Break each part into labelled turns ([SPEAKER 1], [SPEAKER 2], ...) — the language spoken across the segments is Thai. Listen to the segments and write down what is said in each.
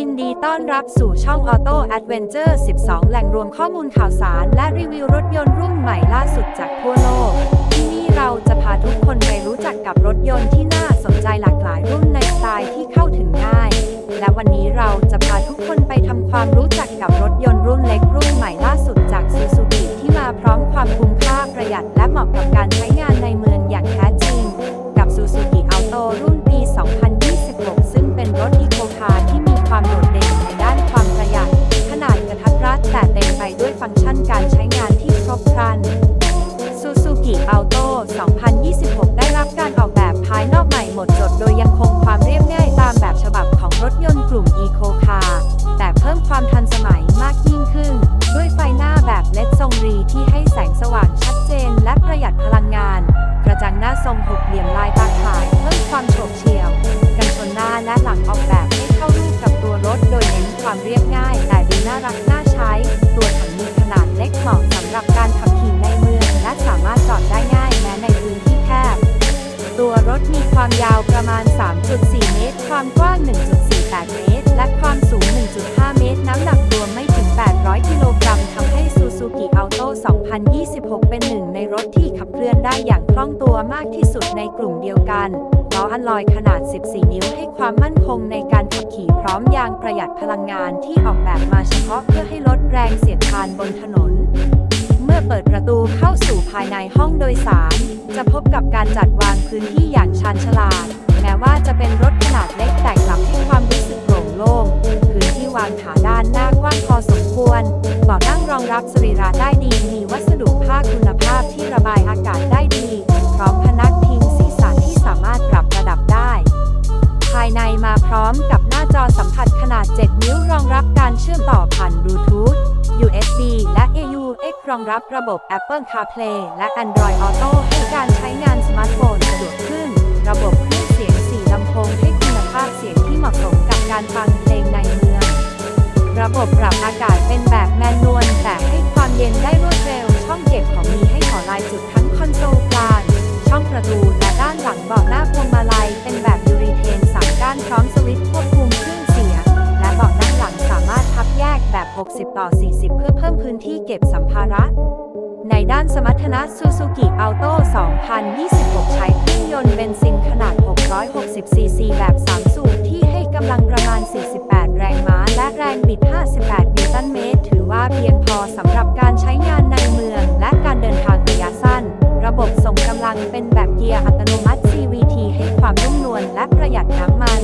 [SPEAKER 1] ยินดีต้อนรับสู่ช่อง Auto Adventure 12 แหล่งรวมข้อมูลข่าวสาร และรีวิวรถยนต์รุ่นใหม่ล่าสุดจากทั่วโลก ที่นี่เราจะพาทุกคนไปรู้จักกับรถยนต์ที่น่าสนใจหลากหลายรุ่นในสไตล์ที่เข้าถึงง่าย และวันนี้เราจะพาทุกคนไปทำความรู้จักกับรถยนต์รุ่นเล็กรุ่นใหม่ล่าสุดจาก Suzuki ที่มาพร้อมความคุ้มค่าประหยัด หม่หมดจดโดยยังคง ความกว้าง 1.48 เมตร และความสูง 1.5 เมตร น้ำหนักรวมไม่ถึง 800 กิโลกรัมทำให้ Suzuki Auto 2026 เป็นหนึ่งในรถที่ขับเคลื่อนได้อย่างคล่องตัวมากที่สุดในกลุ่มเดียวกันล้ออัลลอยขนาด 14 นิ้วให้ความมั่นคงในการขับขี่พร้อมยางประหยัดพลังงานที่ออกแบบมาเฉพาะเพื่อให้ลดแรงเสียดทานบนถนน เมื่อเปิดประตูเข้าสู่ภายในห้องโดยสาร จะพบกับการจัดวางพื้นที่อย่างชาญฉลาด แม้ว่าจะเป็นรถขนาดเล็กแต่กลับให้ความรู้สึกโปร่งโล่งพื้นที่วางขาด้านหน้ากว้างพอสมควรเบาะนั่งรองรับสรีระได้ดี มีวัสดุผ้าคุณภาพที่ระบายอากาศได้ดี พร้อมพนักพิงศีรษะที่สามารถปรับระดับได้ ภายในมาพร้อมกับหน้าจอสัมผัสขนาด 7 นิ้วรองรับการเชื่อมต่อผ่านบลูทูธ USB และ AUX รองรับระบบ Apple CarPlay และ Android Auto ให้การใช้งานสมาร์ทโฟนสะดวกขึ้น ระบบเครื่อง สียง4ลำโพงให้คุณภาพเสียงที่เหมาะสมกับการฟังเพลงในเมือง ระบบปรับอากาศเป็นแบบแมนนวลแต่ให้ความเย็นได้รวดเร็ว ช่องเก็บของมีให้ขอลายจุดทั้งคอนโซลกลางช่องประตูและด้านหลังเบาะหน้าพวงมาลัยเป็นแบบยูรีเทนสามด้านพร้อมสวิตช์ควบคุมเครื่องเสียงและเบาะนั่งหลังสามารถพับแยกแบบ 60 ต่อ 40 เพื่อเพิ่มพื้นที่เก็บสัมภาระในด้านสมรรถนะ Suzuki Auto 2026 ใช้เครื่องยนต์เบนซินขนาด 660 ซีซีแบบ 3 สูบที่ให้กำลังประมาณ 48 แรงม้า และแรงบิด 58 นิวตันเมตร ถือว่าเพียงพอสำหรับการใช้งานในเมือง และการเดินทางระยะสั้น ระบบส่งกำลังเป็นแบบเกียร์อัตโนมัติ CVT ให้ความนุ่มนวลและประหยัดน้ำมัน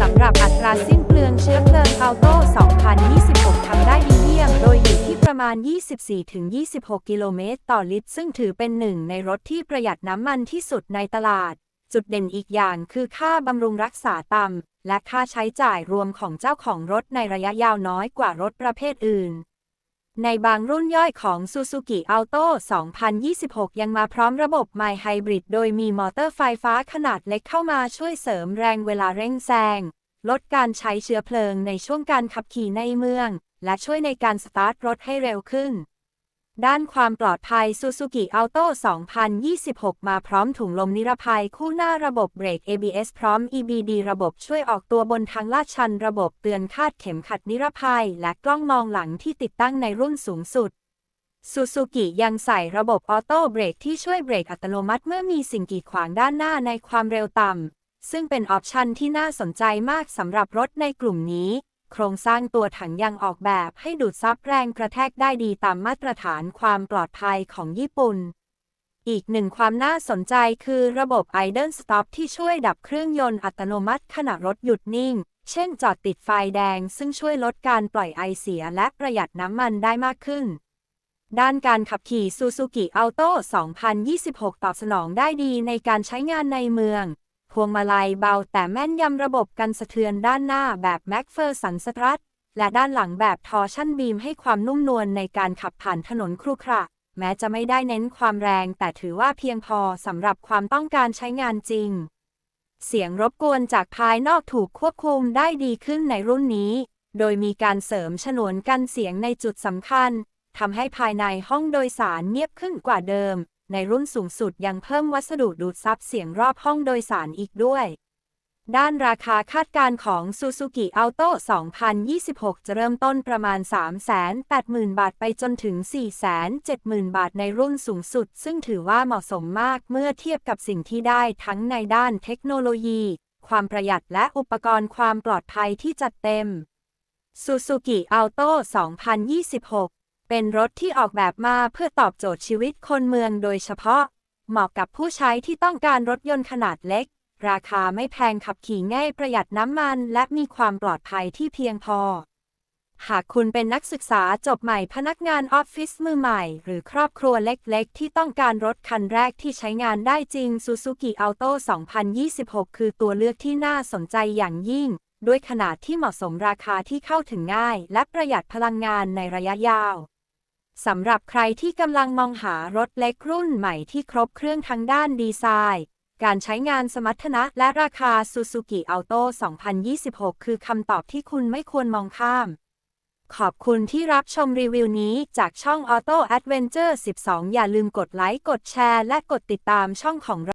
[SPEAKER 1] สำหรับอัตราสิ้นเปลืองเชื้อเพลิง Auto 2026ทำได้ดีเยี่ยม โดยอยู่ที่ประมาณ 24-26 กิโลเมตรต่อลิตร ซึ่งถือเป็นหนึ่งในรถที่ประหยัดน้ำมันที่สุดในตลาด จุดเด่นอีกอย่างคือค่าบำรุงรักษาต่ำและค่าใช้จ่ายรวมของเจ้าของรถในระยะยาวน้อยกว่ารถประเภทอื่น ในบางรุ่นย่อยของ Suzuki Auto 2026 ยังมาพร้อมระบบ My Hybrid โดยมีมอเตอร์ไฟฟ้าขนาดเล็กเข้ามาช่วยเสริมแรงเวลาเร่งแซง ลดการใช้เชื้อเพลิงในช่วงการขับขี่ในเมือง และช่วยในการสตาร์ทรถให้เร็วขึ้น ด้านความปลอดภัย Suzuki Auto 2026 มาพร้อมถุงลมนิรภัยคู่หน้าระบบเบรก ABS พร้อม EBD ระบบช่วยออกตัวบนทางลาดชัน ระบบเตือนคาดเข็มขัดนิรภัย และกล้องมองหลังที่ติดตั้งในรุ่นสูงสุด Suzuki ยังใส่ระบบออโต้เบรกที่ช่วยเบรกอัตโนมัติเมื่อมีสิ่งกีดขวางด้านหน้าในความเร็วต่ำซึ่งเป็นออปชันที่น่าสนใจมากสำหรับรถในกลุ่มนี้ โครงสร้างตัวถังยังออกแบบให้ดูดซับแรงกระแทกได้ดีตามมาตรฐานความปลอดภัยของญี่ปุ่น อีกหนึ่งความน่าสนใจคือระบบ Idle Stop ที่ช่วยดับเครื่องยนต์อัตโนมัติขณะรถหยุดนิ่ง เช่นจอดติดไฟแดง ซึ่งช่วยลดการปล่อยไอเสียและประหยัดน้ำมันได้มากขึ้น ด้านการขับขี่ Suzuki Auto 2026 ตอบสนองได้ดีในการใช้งานในเมือง พวงมาลัยเบาแต่แม่นยำระบบกันสะเทือนด้านหน้าแบบ MacPherson Strut และด้านหลังแบบ Torsion Beam ให้ความนุ่มนวลในการขับผ่านถนนครุขระ แม้จะไม่ได้เน้นความแรง แต่ถือว่าเพียงพอสำหรับความต้องการใช้งานจริง เสียงรบกวนจากภายนอกถูกควบคุมได้ดีขึ้นในรุ่นนี้ โดยมีการเสริมฉนวนกันเสียงในจุดสำคัญทำให้ภายในห้องโดยสารเงียบขึ้นกว่าเดิม ในรุ่นสูงสุดยังเพิ่มวัสดุดูดซับเสียงรอบห้องโดยสารอีกด้วย ด้านราคาคาดการณ์ของ Suzuki Auto 2026 จะเริ่มต้นประมาณ 380,000 บาทไปจนถึง 470,000 บาทในรุ่นสูงสุด ซึ่งถือว่าเหมาะสมมากเมื่อเทียบกับสิ่งที่ได้ทั้งในด้านเทคโนโลยี ความประหยัดและอุปกรณ์ความปลอดภัยที่จัดเต็ม Suzuki Auto 2026 เป็นรถที่ออกแบบมาเพื่อตอบโจทย์ชีวิตคนเมืองโดยเฉพาะ เหมาะกับผู้ใช้ที่ต้องการรถยนต์ขนาดเล็ก ราคาไม่แพงขับขี่ง่ายประหยัดน้ำมัน และมีความปลอดภัยที่เพียงพอ หากคุณเป็นนักศึกษาจบใหม่พนักงานออฟฟิศมือใหม่ หรือครอบครัวเล็กๆ ที่ต้องการรถคันแรกที่ใช้งานได้จริง Suzuki Auto 2026 คือตัวเลือกที่น่าสนใจอย่างยิ่ง ด้วยขนาดที่เหมาะสมราคาที่เข้าถึงง่าย และประหยัดพลังงานในระยะยาว สำหรับใครที่กำลังมองหารถเล็กรุ่นใหม่ที่ครบเครื่องทั้งด้านดีไซน์ การใช้งานสมรรถนะและราคา Suzuki Auto 2026 คือคำตอบที่คุณไม่ควรมองข้าม ขอบคุณที่รับชมรีวิวนี้จากช่อง Auto Adventure 12 อย่าลืมกดไลค์ กดแชร์ และกดติดตามช่องของเรา